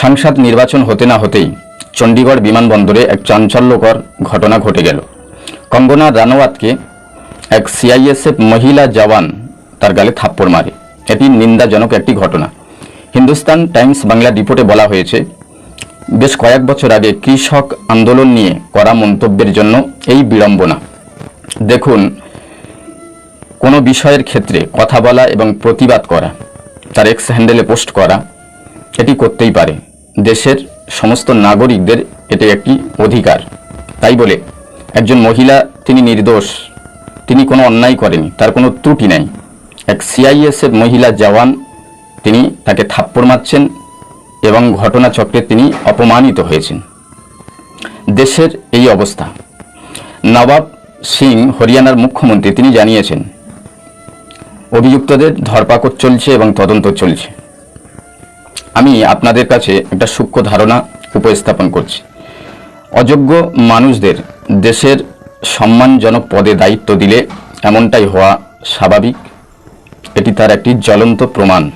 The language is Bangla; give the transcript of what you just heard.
সংসদ নির্বাচন হতে না হতেই চণ্ডীগড় বিমানবন্দরে এক চাঞ্চল্যকর ঘটনা ঘটে গেল। কঙ্গনা রানাওয়াতকে এক সিআইএসএফ মহিলা জওয়ান তার গালে থাপ্পড় মারে। এটি নিন্দাজনক একটি ঘটনা। হিন্দুস্তান টাইমস বাংলা রিপোর্টে বলা হয়েছে, বেশ কয়েক বছর আগে কৃষক আন্দোলন নিয়ে করা মন্তব্যের জন্য এই বিড়ম্বনা। দেখুন, কোনো বিষয়ের ক্ষেত্রে কথা বলা এবং প্রতিবাদ করা, তার এক্স হ্যান্ডেলে পোস্ট করা, এটি করতেই পারে। দেশের সমস্ত নাগরিকদের এটি একটি অধিকার। তাই বলে, একজন মহিলা তিনি নির্দোষ, তিনি কোনো অন্যায় করেনি, তার কোনো ত্রুটি নাই। এক সিআইএসএফ মহিলা জওয়ান, তিনি তাকে থাপ্পড় মারছেন এবং ঘটনাচক্রে তিনি অপমানিত হয়েছেন। দেশের এই অবস্থা। নবাব সিং হরিয়ানার মুখ্যমন্ত্রী, তিনি জানিয়েছেন, অভিযুক্তদের ধরপাকড় চলছে এবং তদন্ত চলছে। আমি আপনাদের কাছে একটা সূক্ষ্ম ধারণা উপস্থাপন করছি। অযোগ্য মানুষদের দেশের সম্মানজনক পদে দায়িত্ব দিলে এমনটাই হওয়া স্বাভাবিক। এটি তার একটি জ্বলন্ত প্রমাণ।